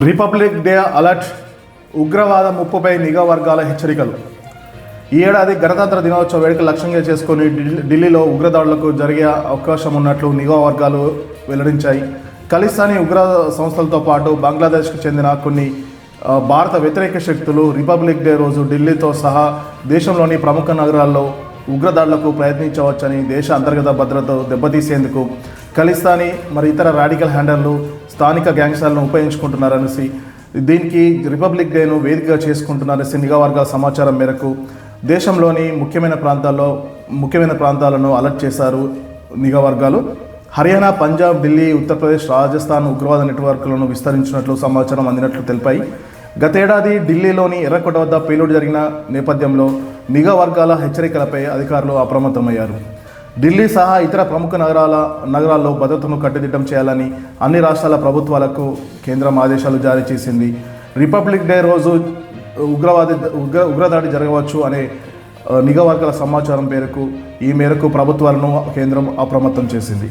Republic day alert ఉగ్రవాద ముప్పుపై నిఘా వర్గాల హెచ్చరికలు. ఈ ఏడాది గణతంత్ర దినోత్సవ వేడుక లక్ష్యంగా చేసుకుని ఢిల్లీలో ఉగ్రదాడులకు జరిగే అవకాశం ఉన్నట్లు నిఘా వర్గాలు వెల్లడించాయి. ఖలిస్తానీ ఉగ్ర సంస్థలతో పాటు బంగ్లాదేశ్కు చెందిన కొన్ని భారత వ్యతిరేక శక్తులు రిపబ్లిక్ డే రోజు ఢిల్లీతో సహా దేశంలోని ప్రముఖ నగరాల్లో ఉగ్రదాడులకు ప్రయత్నించవచ్చని దేశ అంతర్గత భద్రత దెబ్బతీసేందుకు ఖలిస్తానీ మరి ఇతర రాడికల్ హ్యాండర్లు స్థానిక గ్యాంగ్స్టర్లను ఉపయోగించుకుంటున్నారనేసి దీనికి రిపబ్లిక్ డేను వేదికగా చేసుకుంటున్నారనేసి నిఘా వర్గాల సమాచారం మేరకు దేశంలోని ముఖ్యమైన ప్రాంతాల్లో ముఖ్యమైన ప్రాంతాలను అలర్ట్ చేశారు నిఘా వర్గాలు హర్యానా పంజాబ్ ఢిల్లీ ఉత్తరప్రదేశ్ రాజస్థాన్ ఉగ్రవాద నెట్వర్క్లను విస్తరించినట్లు సమాచారం అందినట్లు తెలిపాయి. గతేడాది ఢిల్లీలోని ఎర్రకోట వద్ద పేలుడు జరిగిన నేపథ్యంలో నిఘా వర్గాల హెచ్చరికలపై అధికారులు అప్రమత్తమయ్యారు. ఢిల్లీ సహా ఇతర ప్రముఖ నగరాల నగరాల్లో భద్రతను కట్టుదిట్టం చేయాలని అన్ని రాష్ట్రాల ప్రభుత్వాలకు కేంద్రం ఆదేశాలు జారీ చేసింది. రిపబ్లిక్ డే రోజు ఉగ్రవాది ఉగ్ర ఉగ్రదాడి జరగవచ్చు అనే నిఘా వర్గాల సమాచారం మేరకు ఈ మేరకు ప్రభుత్వాలను కేంద్రం అప్రమత్తం చేసింది.